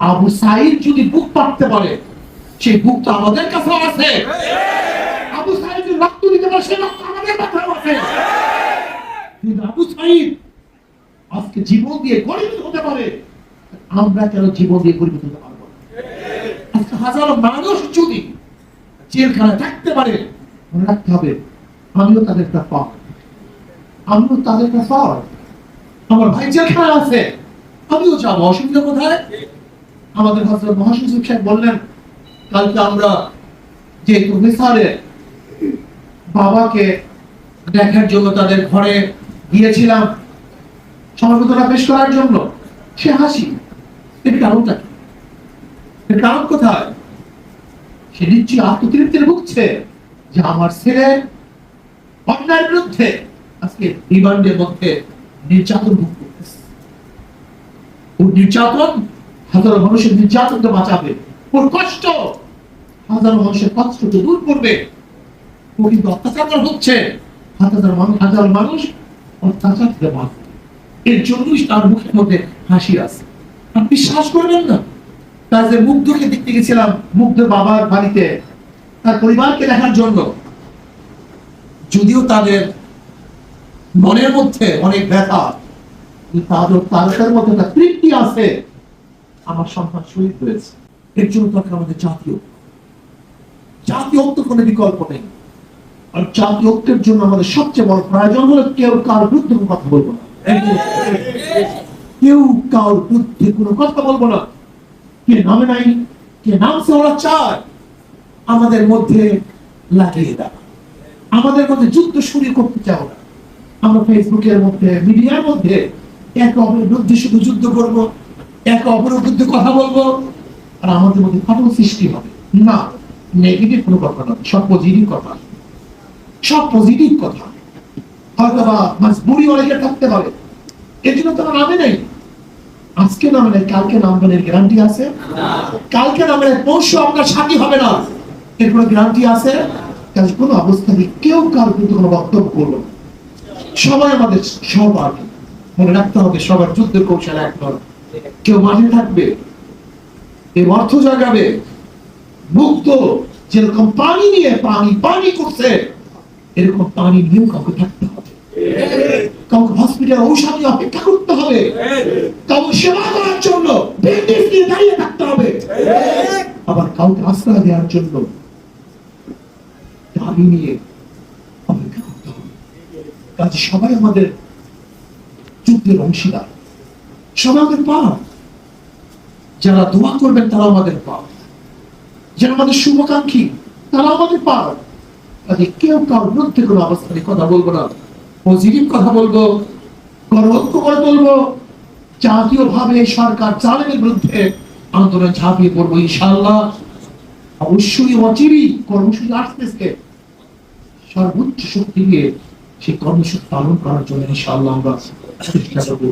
আবু সাইদ যদি বুক পাততে পারে সেই বুক তো আমাদের কাছে আছে। আবু সাইদ যদি রক্ত দিতে পারে সেই রক্ত আমাদের কাছেও আছে। কিন্তু আবু সাইদ আজকে জীবন দিয়ে গরিব হতে পারে, আমরা কেন জীবন দিয়ে গরিব হতে পারব আজকে হাজারো মানুষ যদি জেলখানায় থাকতে পারে, মনে রাখতে হবে, আমিও তাদের একটা পাওয়ার আমিও তাদের একটা পাওয়ার আমার ভাই জেলখানা আছে, আমিও যাব, অসুবিধা কোথায়? আমাদের হজরত মহাসচিব সাহেব বললেন, কালকে আমরা যে প্রফেসরের বাবাকে দেখার জন্য তাদের ঘরে গিয়েছিলাম, সমবেদনা পেশ করার জন্য, সে হাসি। এর কারণটা কি? এর কারণ কোথায়? সে নিশ্চয়ই আত্মতৃপ্তির ভুগছে যে আমার ছেলে অন্যায়ের বিরুদ্ধে আজকে রিমান্ডের মধ্যে নির্যাতন ভোগ করতেছে। ওর নির্যাতন হাজারো মানুষের নির্যাতন তো বাঁচাবে। ওর কষ্ট, হাজারো মানুষের কষ্ট তো দূর করবে। ও কিন্তু অত্যাচার হচ্ছে। হাজার মানুষ হাজার মানুষ অত্যাচার বাঁচবে। এর জন্যই তার মুখের মধ্যে হাসি আছে। আপনি বিশ্বাস করবেন না? তার যে মুগ্ধকে দেখতে গেছিলাম, মুগ্ধ বাবার বাড়িতে, তার পরিবারকে দেখার জন্য। যদিও তাদের মনের মধ্যে অনেক ব্যথা তাদের তাদের মধ্যে তৃপ্তি আছে। আমার সন্তান শহীদ হয়েছে। এর জন্য দরকার আমাদের জাতীয় জাতীয় ঐক্য কোনো বিকল্প নেই। আর জাতীয় ঐক্যের জন্য আমাদের সবচেয়ে বড় প্রয়োজন হলো কেউ কার বিরুদ্ধে কথা বলব না। কেউ কার বিরুদ্ধে কোনো কথা বলব না। কে নামে নাই, কে নামছে ওরা চায়, আমাদের মধ্যে লাগিয়ে দাও। আমাদের মধ্যে যুদ্ধ শুরু করতে চাও না। আমরা ফেসবুকের মধ্যে মিডিয়ার মধ্যে একে অপরের বিরুদ্ধে শুধু যুদ্ধ করব। একে অপরের কথা বলব আর আমাদের মধ্যে সৃষ্টি হবে। না নেগেটিভ কোনো কথা সব পজিটিভ কথা। সব পজিটিভ কথা। হয়তো বা বুড়ি অনেকে থাকতে পারে। এর জন্য তোমার নামে নেই। আজকে নামে নেই, কালকে নামবেন এর গ্যারান্টি আছে। কালকে নামে নেই, পরশু আপনার সাথী হবে না। এর কোনো গ্যারান্টি আছে? কোনো অবস্থাতে কেউ কার কিন্তু কোনো বক্তব্য করল সবাই আমাদের সব সহপাঠী। মনে রাখতে হবে, সবার যুদ্ধের কৌশল এক নয়। কেউ মাঠে থাকবে এই অর্থ জাগাবে, মুক্ত, যেরকম পানি নিয়ে পানি পানি করছে, এরকম পানি নিয়েও কাউকে থাকতে হবে। কাউকে হসপিটাল ঔষধি অপেক্ষা করতে হবে। কাউকে সেবা করার জন্য নিয়ে দাঁড়িয়ে থাকতে হবে। আবার কাউকে আশ্রয় দেওয়ার জন্য দাবি নিয়ে অপেক্ষা করতে হবে। কাজে সবাই আমাদের যুদ্ধের অংশীদার। সবাই আমাদের পাওয়া যারা দোয়া করবেন তারা আমাদের পাওয়া যারা আমাদের শুভাকাঙ্ক্ষী তারা আমাদের পাওয়া কাজে কেউ কারোর বিরুদ্ধে কোনো অবস্থানে কথা বলব না। পজিটিভ কথা বলব গণঐক্য করে বলব। জাতীয় ভাবে সরকার চালানোর বিরুদ্ধে আন্দোলন ঝাঁপিয়ে পড়ব ইনশাল্লাহ অবশ্যই অচিরই কর্মসূচি আসতেছে। সর্বোচ্চ শক্তি দিয়ে সেই কর্মসূচি পালন করার জন্য ইনশাআল্লাহ আমরা চেষ্টা করব।